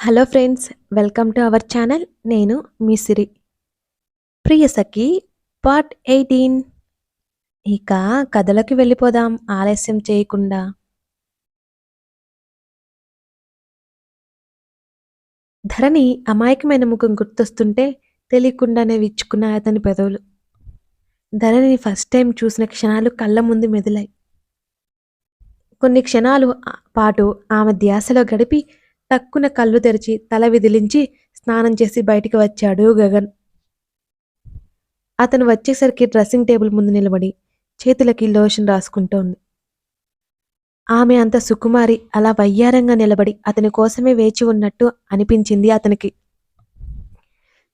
Hello friends welcome to our channel. నేను మీ సిరి. Priyasakhi part eighteen. ఇక కథలోకి వెళ్ళిపోదాం ఆలస్యం చేయకుండా. ధరణి అమాయకమైన ముఖం గుర్తొస్తుంటే తెలియకుండానే విచ్చుకున్న అతని పెదవులు. ధరణిని ఫస్ట్ టైం చూసిన క్షణాలు కళ్ళ ముందు మెదిలాయి. కొన్ని క్షణాలు పాటు ఆమె ధ్యాసలో గడిపి టక్కున కళ్ళు తెరిచి తల విదిలించి స్నానం చేసి బయటికి వచ్చాడు గగన్. అతను వచ్చేసరికి డ్రెస్సింగ్ టేబుల్ ముందు నిలబడి చేతులకి లోషన్ రాసుకుంటోంది. ఆమె అంత సుకుమారి అలా వయ్యారంగా నిలబడి అతని కోసమే వేచి ఉన్నట్టు అనిపించింది అతనికి.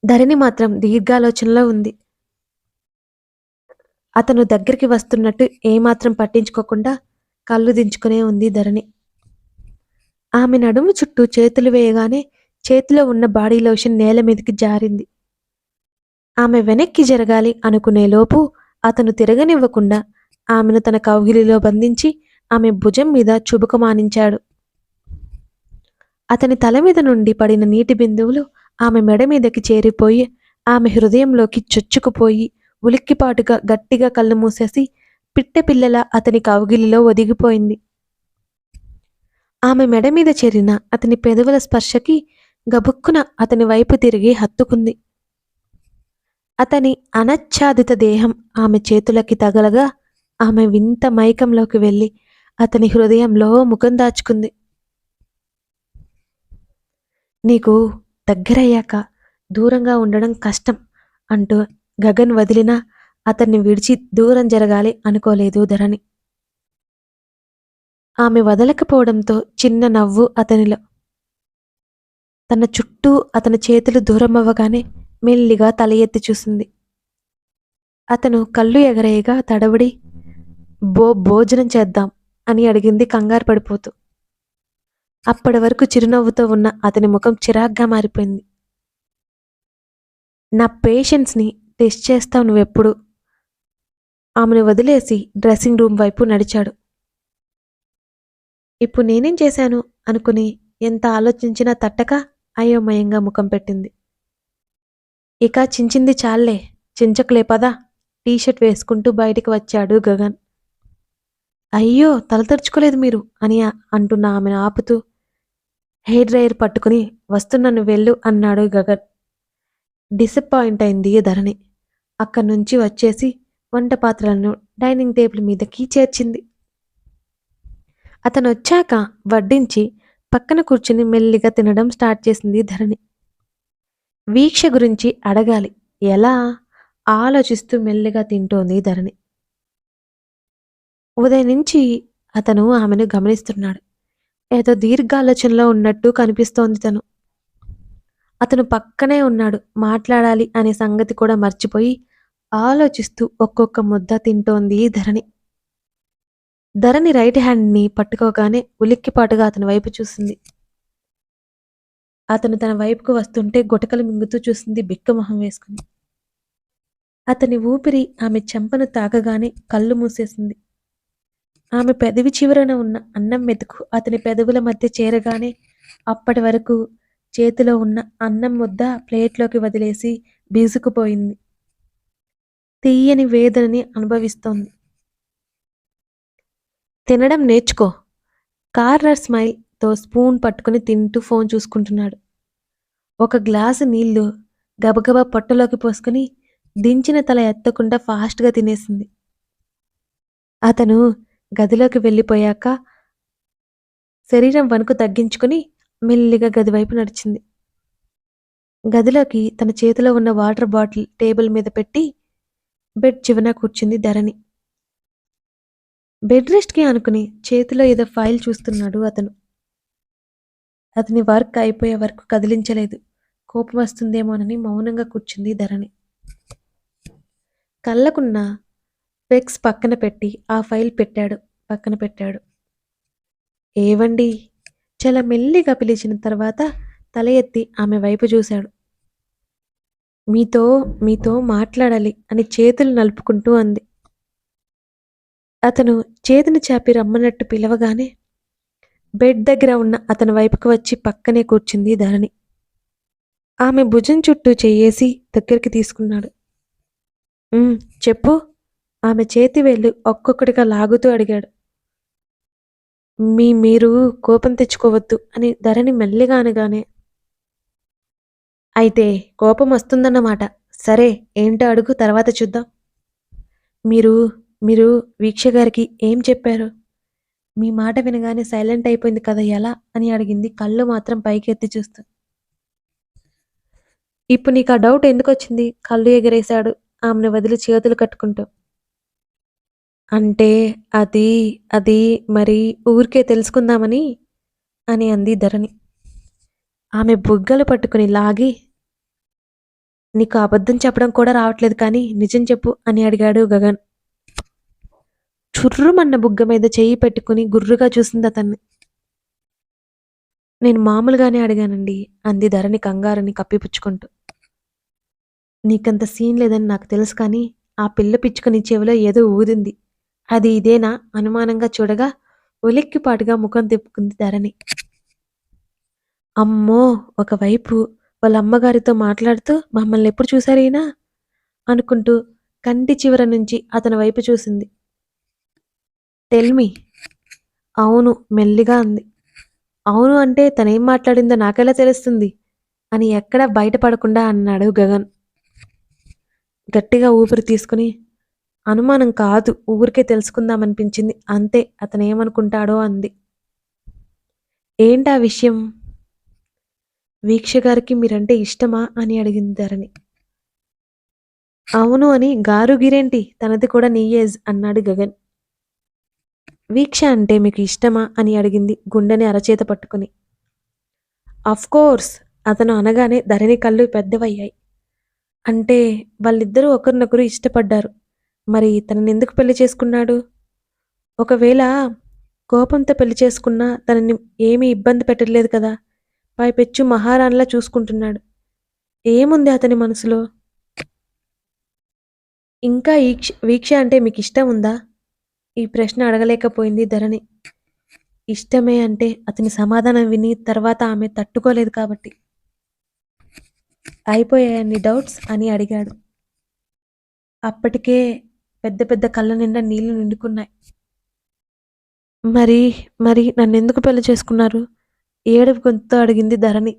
ధరణి మాత్రం దీర్ఘాలోచనలో ఉంది. అతను దగ్గరికి వస్తున్నట్టు ఏమాత్రం పట్టించుకోకుండా కళ్ళు దించుకునే ఉంది ధరణి. ఆమె నడుము చుట్టూ చేతులు వేయగానే చేతిలో ఉన్న బాడీ లోషన్ నేల మీదకి జారింది. ఆమె వెనక్కి జరగాలి అనుకునే లోపు అతను తిరగనివ్వకుండా ఆమెను తన కౌగిలిలో బంధించి ఆమె భుజం మీద చుబుకమానించాడు. అతని తల మీద నుండి పడిన నీటి బిందువులు ఆమె మెడ మీదకి చేరిపోయి ఆమె హృదయంలోకి చొచ్చుకుపోయి ఉలిక్కిపాటుగా గట్టిగా కళ్ళు మూసేసి పిట్టెపిల్లల అతని కౌగిలిలో ఒదిగిపోయింది. ఆమె మెడ మీద చేరిన అతని పెదవుల స్పర్శకి గబుక్కున అతని వైపు తిరిగి హత్తుకుంది. అతని అనచ్ఛాదిత దేహం ఆమె చేతులకి తగలగా ఆమె వింత మైకంలోకి వెళ్ళి అతని హృదయంలో ముఖం దాచుకుంది. నీకు దగ్గరయ్యాక దూరంగా ఉండడం కష్టం అంటూ గగన్ వదిలినా అతన్ని విడిచి దూరం జరగాలి అనుకోలేదు ధరణి. ఆమె వదలకపోవడంతో చిన్న నవ్వు అతనిలో. తన చుట్టూ అతని చేతులు దూరం అవ్వగానే మెల్లిగా తల ఎత్తి చూసింది. అతను కళ్ళు ఎగరేయగా తడబడి బో భోజనం చేద్దాం అని అడిగింది కంగారు పడిపోతూ. అప్పటి వరకు చిరునవ్వుతో ఉన్న అతని ముఖం చిరాగ్గా మారిపోయింది. నా పేషెన్స్ని టెస్ట్ చేస్తావు నువ్వెప్పుడు? ఆమెను వదిలేసి డ్రెస్సింగ్ రూమ్ వైపు నడిచాడు. ఇప్పుడు నేనేం చేశాను? అనుకుని ఎంత ఆలోచించినా తట్టక అయోమయంగా ముఖం పెట్టింది. ఇక చించింది చాలే చించకులే పదా టీషర్ట్ వేసుకుంటూ బయటికి వచ్చాడు గగన్. అయ్యో తలతరుచుకోలేదు మీరు అని అంటున్న ఆమెను ఆపుతూ. హెయిర్ డ్రైయర్ పట్టుకుని వస్తున్నాను వెళ్ళు అన్నాడు గగన్. డిసప్పాయింట్ అయింది ధరణి. అక్కడి నుంచి వచ్చేసి వంట పాత్రలను డైనింగ్ టేబుల్ మీదకి చేర్చింది. అతను వచ్చాక వడ్డించి పక్కన కూర్చుని మెల్లిగా తినడం స్టార్ట్ చేసింది ధరణి. వీక్ష గురించి అడగాలి. ఎలా? ఆలోచిస్తూ మెల్లిగా తింటోంది ధరణి. ఉదయం నుంచి అతను ఆమెను గమనిస్తున్నాడు. ఏదో దీర్ఘాలోచనలో ఉన్నట్టు కనిపిస్తోంది తను. అతను పక్కనే ఉన్నాడు. మాట్లాడాలి అనే సంగతి కూడా మర్చిపోయి ఆలోచిస్తూ ఒక్కొక్క ముద్ద తింటోంది ధరణి. ధరణి రైట్ హ్యాండ్ని పట్టుకోగానే ఉలిక్కిపాటుగా అతని వైపు చూసింది. అతను తన వైపుకు వస్తుంటే గుటకలు మింగుతూ చూసింది బిక్కమొహం వేసుకుని. అతని ఊపిరి ఆమె చెంపను తాకగానే కళ్ళు మూసేసింది. ఆమె పెదవి చివరన ఉన్న అన్నం మెతుకు అతని పెదవుల మధ్య చేరగానే అప్పటి వరకు చేతిలో ఉన్న అన్నం ముద్ద ప్లేట్లోకి వదిలేసి బీసుకుపోయింది. తీయని వేదనని అనుభవిస్తోంది. తినడం నేర్చుకో. కార్నర్ స్మైల్తో స్పూన్ పట్టుకుని తింటూ ఫోన్ చూసుకుంటున్నాడు. ఒక గ్లాసు నీళ్ళు గబగబా పొట్టలోకి పోసుకుని దించిన తల ఎత్తకుండా ఫాస్ట్గా తినేసింది. అతను గదిలోకి వెళ్ళిపోయాక శరీరం వణుకు తగ్గించుకుని మెల్లిగా గది వైపు నడిచింది. గదిలోకి తన చేతిలో ఉన్న వాటర్ బాటిల్ టేబుల్ మీద పెట్టి బెడ్ చివన కూర్చుంది ధరణి. బెడ్ రెస్ట్కి అనుకుని చేతిలో ఏదో ఫైల్ చూస్తున్నాడు అతను. అతని వర్క్ అయిపోయే వరకు కదిలించలేదు. కోపం వస్తుందేమోనని మౌనంగా కూర్చుంది ధరణి. కళ్ళకున్న పెక్స్ పక్కన పెట్టి ఆ ఫైల్ పెట్టాడు పక్కన పెట్టాడు. ఏవండి? చాలా మెల్లిగా పిలిచిన తర్వాత తల ఎత్తి ఆమె వైపు చూశాడు. మీతో మీతో మాట్లాడాలి అని చేతులు నలుపుకుంటూ అంది. అతను చేతిని చాపి రమ్మన్నట్టు పిలవగానే బెడ్ దగ్గర ఉన్న అతని వైపుకు వచ్చి పక్కనే కూర్చుంది ధరణి. ఆమె భుజం చుట్టూ చెయ్యేసి దగ్గరికి తీసుకున్నాడు. చెప్పు ఆమె చేతి వెళ్ళి ఒక్కొక్కటిగా లాగుతూ అడిగాడు. మీ మీరు కోపం తెచ్చుకోవద్దు అని ధరణి మెల్లిగా అనగానే అయితే కోపం వస్తుందన్నమాట. సరే ఏంటో అడుగు తర్వాత చూద్దాం. మీరు మీరు వీక్ష గారికి ఏం చెప్పారు? మీ మాట వినగానే సైలెంట్ అయిపోయింది కదా ఎలా? అని అడిగింది కళ్ళు మాత్రం పైకి ఎత్తి చూస్తూ. ఇప్పుడు నీకు ఆ డౌట్ ఎందుకు వచ్చింది కళ్ళు ఎగరేశాడు ఆమెను వదిలి చేతులు కట్టుకుంటూ. అంటే అది అది మరి ఊరికే తెలుసుకుందామని? అని అంది ధరణి. ఆమె బుగ్గలు పట్టుకుని లాగి నీకు అబద్ధం చెప్పడం కూడా రావట్లేదు కానీ నిజం చెప్పు అని అడిగాడు గగన్. చుర్రుమన్న బుగ్గ మీద చేయి పెట్టుకుని గుర్రుగా చూసింది అతన్ని. నేను మామూలుగానే అడిగానండి అంది ధరణి కంగారని కప్పిపుచ్చుకుంటూ. నీకంత సీన్ లేదని నాకు తెలుసు కానీ ఆ పిల్ల పిచ్చుకుని చెవిలో ఏదో ఊదింది. అది ఇదేనా అనుమానంగా చూడగా ఉలిక్కిపాటుగా ముఖం తిప్పుకుంది ధరణి. అమ్మో ఒకవైపు వాళ్ళ అమ్మగారితో మాట్లాడుతూ మమ్మల్ని ఎప్పుడు చూసారైనా అనుకుంటూ కంటి చివర నుంచి అతని వైపు చూసింది. టెల్మి అవును మెల్లిగా అంది. అవును అంటే తనేం మాట్లాడిందో నాకెలా తెలుస్తుంది? అని ఎక్కడా బయటపడకుండా అన్నాడు గగన్. గట్టిగా ఊపిరి తీసుకుని అనుమానం కాదు ఊరికే తెలుసుకుందామనిపించింది. అంతే అతను ఏమనుకుంటాడో అంది. ఏంటా విషయం? వీక్ష గారికి మీరంటే ఇష్టమా? అని అడిగింది ధరణి. అవును అని గారు గిరేంటి తనది కూడా నీ ఏజ్ అన్నాడు గగన్. వీక్ష అంటే మీకు ఇష్టమా అని అడిగింది గుండెని అరచేత పట్టుకుని. కోర్స్ అతను అనగానే ధరణి కళ్ళు పెద్దవయ్యాయి. అంటే వాళ్ళిద్దరూ ఒకరినొకరు ఇష్టపడ్డారు. మరి తనని ఎందుకు పెళ్ళి చేసుకున్నాడు? ఒకవేళ కోపంతో పెళ్ళి చేసుకున్నా తనని ఏమీ ఇబ్బంది పెట్టలేదు కదా? పైపెచ్చు మహారాణిలా చూసుకుంటున్నాడు. ఏముంది అతని మనసులో? ఇంకా ఈక్ష వీక్ష అంటే మీకు ఇష్టం ఉందా? ఈ ప్రశ్న అడగలేకపోయింది ధరణి. ఇష్టమే అంటే అతని సమాధానం విని తర్వాత ఆమె తట్టుకోలేదు కాబట్టి. అయిపోయాయన్ని డౌట్స్ అని అడిగాడు. అప్పటికే పెద్ద పెద్ద కళ్ళ నిండా నీళ్ళు నిండుకున్నాయి. మరి మరి నన్ను ఎందుకు పెళ్ళి చేసుకున్నారు? ఏడుపు గొంతుతో అడిగింది ధరణి.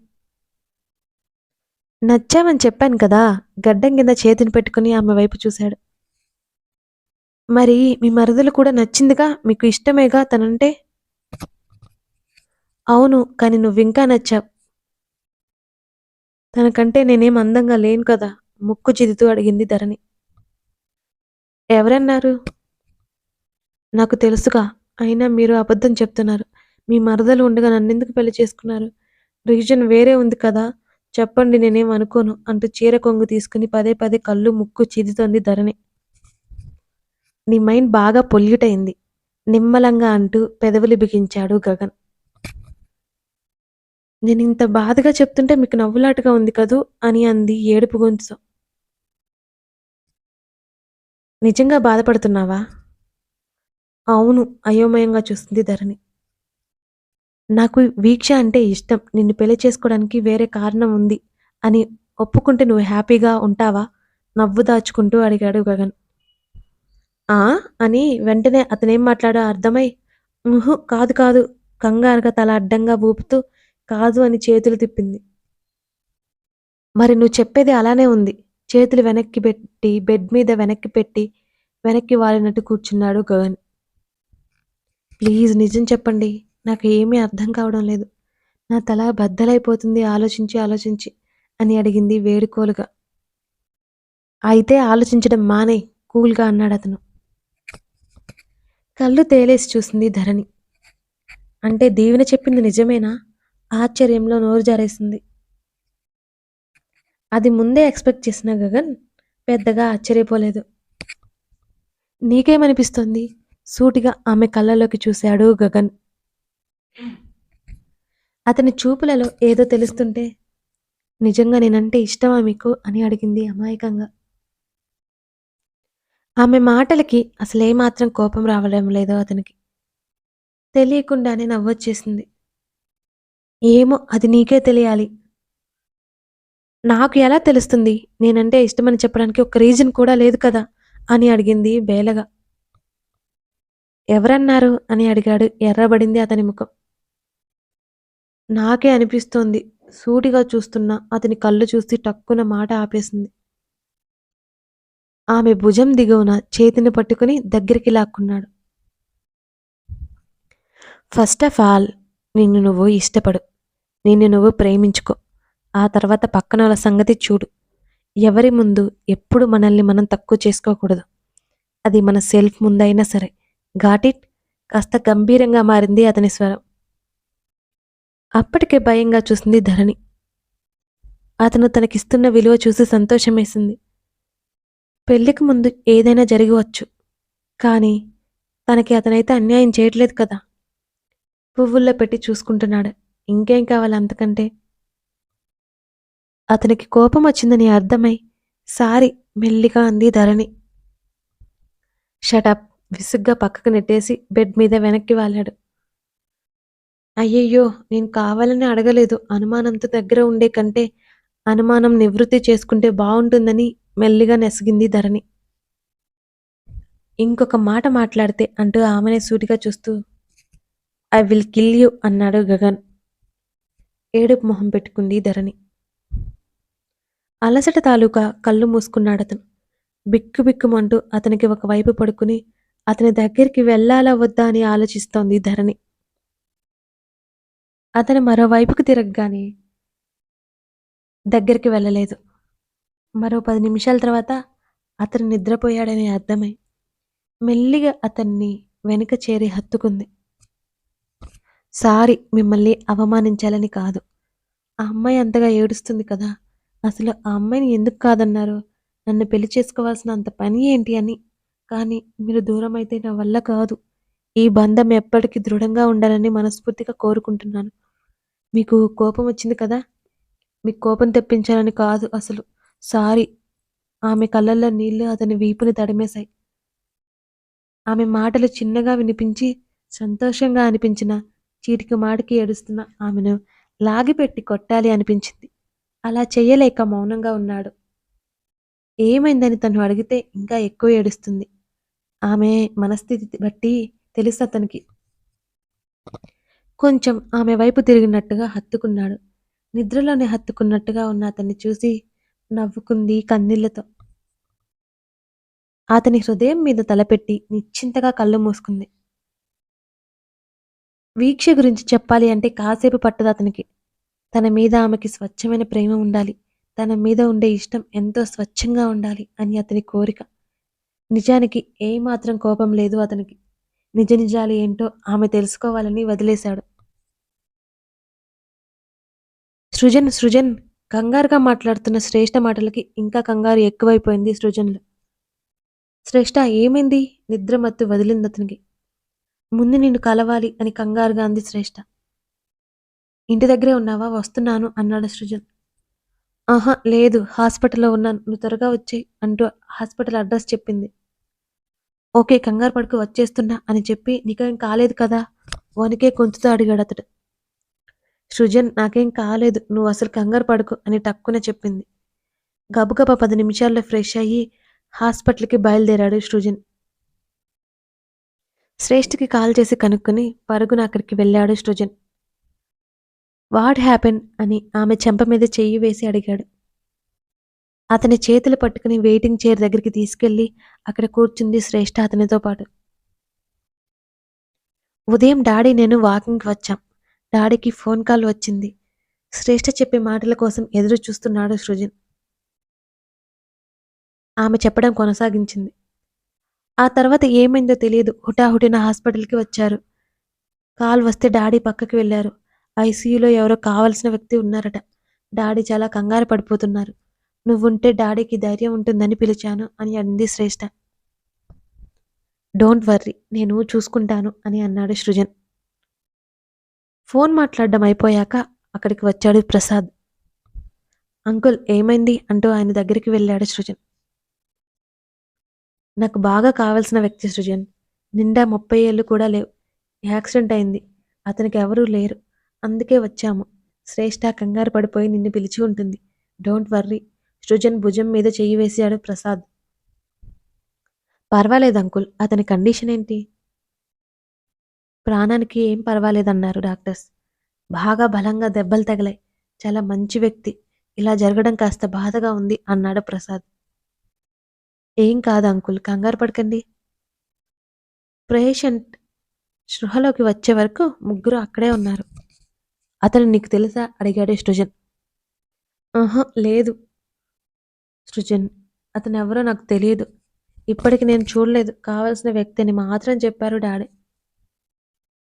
నచ్చామని చెప్పాను కదా గడ్డం కింద చేతిని పెట్టుకుని ఆమె వైపు చూశాడు. మరి మీ మరదలు కూడా నచ్చిందిగా? మీకు ఇష్టమేగా తనంటే? అవును కానీ నువ్వింకా నచ్చావు. తనకంటే నేనేం అందంగా లేను కదా? ముక్కు చిదుతూ అడిగింది ధరణి. ఎవరన్నారు? నాకు తెలుసుగా. అయినా మీరు అబద్ధం చెప్తున్నారు. మీ మరదలు ఉండగా నన్నెందుకు పెళ్ళి చేసుకున్నారు? రీజన్ వేరే ఉంది కదా. చెప్పండి నేనేం అనుకోను అంటూ చీర కొంగు తీసుకుని పదే పదే కళ్ళు ముక్కు చిదుతోంది ధరణి. నీ మైండ్ బాగా పొల్యూట్ అయింది నిమ్మలంగా అంటూ పెదవులు బిగించాడు గగన్. నేను ఇంత బాధగా చెప్తుంటే మీకు నవ్వులాటగా ఉంది కదూ అని అంది ఏడుపు గొంతుతో నిజంగా బాధపడుతున్నావా? అవును అయోమయంగా చూస్తుంది ధరణి. నాకు వీక్ష అంటే ఇష్టం. నిన్ను పెళ్ళి చేసుకోవడానికి వేరే కారణం ఉంది అని ఒప్పుకుంటే నువ్వు హ్యాపీగా ఉంటావా? నవ్వు దాచుకుంటూ అడిగాడు గగన్. ఆ? అని వెంటనే అతనేం మాట్లాడో? అర్థమై "ఉహు, కాదు కాదు. కంగారుగా తల అడ్డంగా ఊపుతూ కాదు అని చేతులు తిప్పింది. మరి నువ్వు చెప్పేది అలానే ఉంది. చేతులు వెనక్కి పెట్టి బెడ్ మీద వెనక్కి పెట్టి వెనక్కి వాలినట్టు కూర్చున్నాడు గగన్. ప్లీజ్ నిజం చెప్పండి. నాకు ఏమీ అర్థం కావడం లేదు. నా తల బద్దలైపోతుంది. ఆలోచించి ఆలోచించి అని అడిగింది వేడుకోలుగా. అయితే ఆలోచించడం మానే కూల్గా అన్నాడు అతను కళ్ళు తేలేసి చూసింది ధరణి. అంటే దీవెన చెప్పింది నిజమేనా? ఆశ్చర్యంలో నోరు జారేసింది. అది ముందే ఎక్స్పెక్ట్ చేసిన గగన్ పెద్దగా ఆశ్చర్యపోలేదు. నీకేమనిపిస్తోంది? సూటిగా ఆమె కళ్ళలోకి చూశాడు గగన్. అతని చూపులలో ఏదో తెలుస్తుంటే నిజంగా నేనంటే ఇష్టమా మీకు? అని అడిగింది అమాయకంగా. ఆమె మాటలకి అసలేమాత్రం కోపం రావడం లేదో అతనికి తెలియకుండానే నవ్వొచ్చేసింది. ఏమో అది నీకే తెలియాలి. నాకు ఎలా తెలుస్తుంది? నేనంటే ఇష్టమని చెప్పడానికి ఒక రీజన్ కూడా లేదు కదా! అని అడిగింది బేలగా. ఎవరన్నారు? అని అడిగాడు ఎర్రబడింది అతని ముఖం. నాకే అనిపిస్తోంది సూటిగా చూస్తున్న అతని కళ్ళు చూసి టక్కున మాట ఆపేసింది. ఆమె భుజం దిగువన చేతిని పట్టుకుని దగ్గరికి లాక్కున్నాడు. ఫస్ట్ ఆఫ్ ఆల్ నిన్ను నువ్వు ఇష్టపడు. నిన్ను నువ్వు ప్రేమించుకో. ఆ తర్వాత పక్కనోళ్ళ సంగతి చూడు. ఎవరి ముందు ఎప్పుడు మనల్ని మనం తక్కువ చేసుకోకూడదు. అది మన సెల్ఫ్ ముందైనా సరే. ఘాటిట్ కాస్త గంభీరంగా మారింది అతని స్వరం. అప్పటికే భయంగా చూసింది ధరణి. అతను తనకిస్తున్న విలువ చూసి సంతోషమేసింది. పెళ్ళికి ముందు ఏదైనా జరగవచ్చు. కానీ తనకి అతనైతే అన్యాయం చేయట్లేదు కదా! పువ్వుల్లో పెట్టి చూసుకుంటున్నాడు. ఇంకేం కావాలి అంతకంటే? అతనికి కోపం వచ్చిందని అర్థమై సారీ మెల్లిగా అంది ధరణి. షటప్ విసుగ్గా పక్కకు నెట్టేసి బెడ్ మీద వెనక్కి వాలాడు. అయ్యయ్యో నేను కావాలని అడగలేదు అనుమానంతో దగ్గర ఉండే కంటే అనుమానం నివృత్తి చేసుకుంటే బాగుంటుందని మెల్లిగా నెసిగింది ధరణి. ఇంకొక మాట మాట్లాడితే అంటూ ఆమెనే సూటిగా చూస్తూ ఐ విల్ కిల్ యూ అన్నాడు గగన్. ఏడుపు మొహం పెట్టుకుంది ధరణి. అలసట తాలూకా కళ్ళు మూసుకున్నాడతను. బిక్కుబిక్కుమంటూ అతనికి ఒకవైపు పడుకుని అతని దగ్గరికి వెళ్ళాలా వద్దా అని ఆలోచిస్తోంది ధరణి. అతను మరోవైపుకు తిరగగానే దగ్గరికి వెళ్ళలేదు. మరో పది నిమిషాల తర్వాత అతను నిద్రపోయాడని అర్థమై మెల్లిగా అతన్ని వెనుక చేరి హత్తుకుంది. సారీ మిమ్మల్ని అవమానించాలని కాదు. ఆ అమ్మాయి అంతగా ఏడుస్తుంది కదా! అసలు ఆ అమ్మాయిని ఎందుకు కాదన్నారు? నన్ను పెళ్ళి చేసుకోవాల్సిన అంత పని ఏంటి అని. కానీ మీరు దూరం అయితే నా వల్ల కాదు. ఈ బంధం ఎప్పటికీ దృఢంగా ఉండాలని మనస్ఫూర్తిగా కోరుకుంటున్నాను. మీకు కోపం వచ్చింది కదా! మీకు కోపం తెప్పించాలని కాదు అసలు. సారీ ఆమె కళ్ళల్లో నీళ్ళు అతని వీపుని తడిమేశాయి. ఆమె మాటలు చిన్నగా వినిపించి సంతోషంగా అనిపించిన చీటికి మాటికి ఏడుస్తున్న ఆమెను లాగిపెట్టి కొట్టాలి అనిపించింది. అలా చేయలేక మౌనంగా ఉన్నాడు. ఏమైందని తను అడిగితే ఇంకా ఎక్కువ ఏడుస్తుంది. ఆమె మనస్థితి బట్టి తెలుసు అతనికి. కొంచెం ఆమె వైపు తిరిగినట్టుగా హత్తుకున్నాడు. నిద్రలోనే హత్తుకున్నట్టుగా ఉన్న అతన్ని చూసి నవ్వుకుంది కన్నీళ్ళతో. అతని హృదయం మీద తలపెట్టి నిశ్చింతగా కళ్ళు మూసుకుంది. వీక్ష గురించి చెప్పాలి అంటే కాసేపు పట్టదు అతనికి. తన మీద ఆమెకి స్వచ్ఛమైన ప్రేమ ఉండాలి. తన మీద ఉండే ఇష్టం ఎంతో స్వచ్ఛంగా ఉండాలి అని అతని కోరిక. నిజానికి ఏమాత్రం కోపం లేదు అతనికి. నిజ నిజాలు ఏంటో ఆమె తెలుసుకోవాలని వదిలేశాడు. సృజన్ సృజన్ కంగారుగా మాట్లాడుతున్న శ్రేష్ఠ మాటలకి ఇంకా కంగారు ఎక్కువైపోయింది సృజన్లో. శ్రేష్ఠ ఏమైంది? నిద్రమత్తు వదిలిందతనికి. ముందు నిన్ను కలవాలి అని కంగారుగా అంది శ్రేష్ఠ. ఇంటి దగ్గరే ఉన్నావా? వస్తున్నాను అన్నాడు సృజన్. ఆహా లేదు హాస్పిటల్లో ఉన్నాను. నువ్వు త్వరగా వచ్చే అంటూ హాస్పిటల్ అడ్రస్ చెప్పింది. ఓకే కంగారు పడుకు వచ్చేస్తున్నా అని చెప్పి నీకేం కాలేదు కదా? వానికే కొంచుతో అడిగాడు అతడు సృజన్ నాకేం కాలేదు. నువ్వు అసలు కంగారు పడుకు అని టక్కున చెప్పింది. గబగబ పది నిమిషాల్లో ఫ్రెష్ అయ్యి హాస్పిటల్‌కి బయలుదేరాడు సృజన్. శ్రేష్ఠకి కాల్ చేసి కనుక్కొని పరుగున అక్కడికి వెళ్ళాడు సృజన్. వాట్ హ్యాపెన్ అని ఆమె చెంప మీద చెయ్యి వేసి అడిగాడు. అతని చేతులు పట్టుకుని వెయిటింగ్ చైర్ దగ్గరికి తీసుకెళ్ళి అక్కడ కూర్చుంది శ్రేష్ఠ అతనితో పాటు. ఉదయం డాడీ నేను వాకింగ్‌కి వచ్చాం. డాడీకి ఫోన్ కాల్ వచ్చింది. శ్రేష్ఠ చెప్పే మాటల కోసం ఎదురు చూస్తున్నాడు సృజన్. ఆమె చెప్పడం కొనసాగించింది. ఆ తర్వాత ఏమైందో తెలియదు. హుటాహుటిన హాస్పిటల్‌కి వచ్చారు. కాల్ వస్తే డాడీ పక్కకి వెళ్ళారు. ఐసీయూలో ఎవరో కావాల్సిన వ్యక్తి ఉన్నారట. డాడీ చాలా కంగారు పడిపోతున్నారు. నువ్వుంటే డాడీకి ధైర్యం ఉంటుందని పిలిచాను అని అంది శ్రేష్ఠ. డోంట్ వర్రీ నేను చూసుకుంటాను అని అన్నాడు సృజన్. ఫోన్ మాట్లాడడం అయిపోయాక అక్కడికి వచ్చాడు ప్రసాద్. అంకుల్ ఏమైంది? అంటూ ఆయన దగ్గరికి వెళ్ళాడు సృజన్. నాకు బాగా కావాల్సిన వ్యక్తి సృజన్. నిండా ముప్పై ఏళ్ళు కూడా లేవు. యాక్సిడెంట్ అయింది అతనికి ఎవరూ లేరు అందుకే వచ్చాము శ్రేష్ఠ కంగారు పడిపోయి నిన్ను పిలిచి ఉంటుంది డోంట్ వర్రీ సృజన్ భుజం మీద చెయ్యి వేసాడు ప్రసాద్ పర్వాలేదు అంకుల్ అతని కండిషన్ ఏంటి ప్రాణానికి ఏం పర్వాలేదన్నారు డాక్టర్స్. బాగా బలంగా దెబ్బలు తగిలాయి. చాలా మంచి వ్యక్తి. ఇలా జరగడం కాస్త బాధగా ఉంది అన్నాడు ప్రసాద్. ఏం కాదు అంకుల్ కంగారు పడకండి. పేషెంట్ స్పృహలోకి వచ్చే వరకు ముగ్గురు అక్కడే ఉన్నారు. అతను నీకు తెలుసా? అడిగాడు సృజన్. ఆహా లేదు. సృజన్ అతను ఎవరో నాకు తెలియదు ఇప్పటికి నేను చూడలేదు. కావలసిన వ్యక్తిని మాత్రం చెప్పారు డాడీ.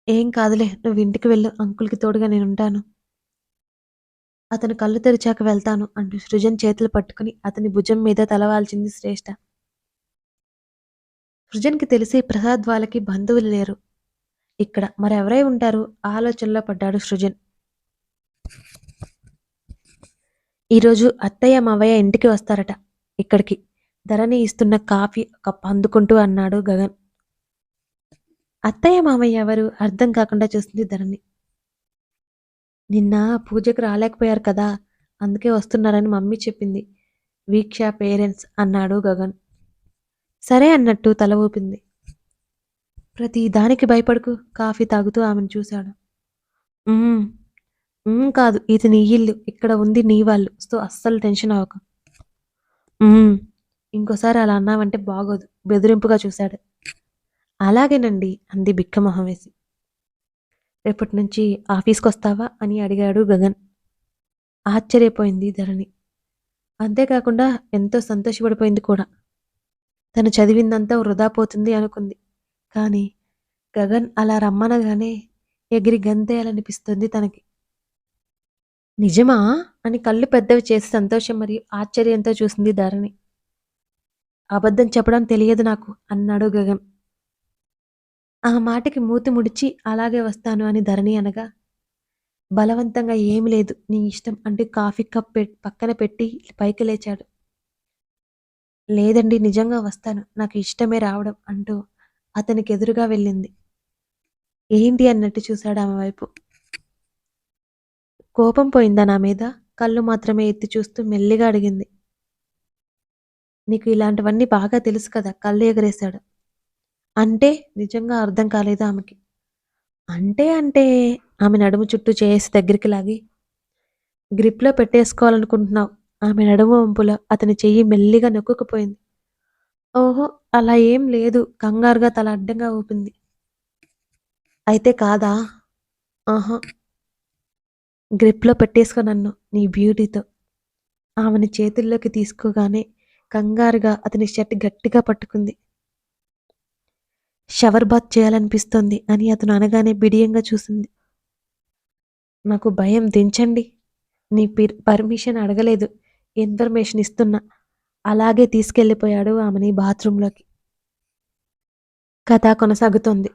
ఏం కాదులే నువ్వు ఇంటికి వెళ్ళు అంకుల్కి తోడుగా నేను ఉంటాను. అతను కళ్ళు తెరిచాక వెళ్తాను అంటూ సృజన్ చేతులు పట్టుకుని అతని భుజం మీద తలవాల్చింది శ్రేష్ఠ సృజన్కి తెలిసి ప్రసాద్ వాళ్ళకి బంధువులు లేరు. ఇక్కడ మరెవరై ఉంటారు? ఆలోచనలో పడ్డాడు సృజన్. ఈరోజు అత్తయ్య మావయ్య ఇంటికి వస్తారట. ఇక్కడికి. ధరణి ఇస్తున్న కాఫీ కప్ అందుకుంటూ అన్నాడు గగన్. అత్తయ్య మామయ్య ఎవరు అర్థం కాకుండా చూస్తుంది ధరణి. నిన్న పూజకు రాలేకపోయారు కదా అందుకే వస్తున్నారని మమ్మీ చెప్పింది. వీక్ష పేరెంట్స్ అన్నాడు గగన్. సరే అన్నట్టు తల ఊపింది. ప్రతి దానికి భయపడుకు కాఫీ తాగుతూ ఆమెను చూశాడు. కాదు ఇది నీ ఇల్లు ఇక్కడ ఉంది నీ వాళ్ళు సో అస్సలు టెన్షన్ అవ్వకు. ఇంకోసారి అలా అన్నామంటే బాగోదు బెదిరింపుగా చూశాడు. అలాగేనండి అంది బిక్కమొహం వేసి రేపటి నుంచి ఆఫీస్కి వస్తావా అని అడిగాడు గగన్. ఆశ్చర్యపోయింది ధరణి. అంతేకాకుండా ఎంతో సంతోషపడిపోయింది కూడా. తను చదివిందంతా వృధా పోతుంది అనుకుంది. కానీ గగన్ అలా రమ్మనగానే ఎగిరి గంతేయాలనిపిస్తుంది తనకి. నిజమా? అని కళ్ళు పెద్దవి చేసి సంతోషం మరియు ఆశ్చర్యంతో చూసింది ధరణి. అబద్ధం చెప్పడం తెలియదు నాకు అన్నాడు గగన్. ఆ మాటకి మూతి ముడిచి అలాగే వస్తాను అని ధరణి అనగా బలవంతంగా ఏమి లేదు నీ ఇష్టం అంటూ కాఫీ కప్ పక్కన పెట్టి పైకి లేచాడు. లేదండి నిజంగా వస్తాను నాకు ఇష్టమే రావడం అంటూ అతనికి ఎదురుగా వెళ్ళింది. ఏంటి అన్నట్టు చూశాడు ఆమె వైపు. కోపం పోయిందా నా మీద? కళ్ళు మాత్రమే ఎత్తి చూస్తూ మెల్లిగా అడిగింది. నీకు ఇలాంటివన్నీ బాగా తెలుసు కదా కళ్ళు ఎగరేశాడు. అంటే నిజంగా అర్థం కాలేదు ఆమెకి? అంటే అంటే ఆమె నడుము చుట్టూ చేసి దగ్గరికి లాగి గ్రిప్లో పెట్టేసుకోవాలనుకుంటున్నావు. ఆమె నడుము వంపులో అతని చెయ్యి మెల్లిగా నొక్కుకుపోయింది. ఓహో అలా ఏం లేదు. కంగారుగా తల అడ్డంగా ఊపింది. అయితే కాదా? ఆహా. గ్రిప్లో పెట్టేసుకో నన్ను నీ బ్యూటీతో. ఆమెని చేతుల్లోకి తీసుకోగానే కంగారుగా అతని షర్ట్ గట్టిగా పట్టుకుంది. షవర్ బాత్ చేయాలనిపిస్తోంది అని అతను అనగానే బిడియంగా చూసింది. నాకు భయం దించండి. నీ పిర్ పర్మిషన్ అడగలేదు. ఇన్ఫర్మేషన్ ఇస్తున్నా. అలాగే తీసుకెళ్ళిపోయాడు ఆమెని బాత్రూంలోకి. కథ కొనసాగుతోంది.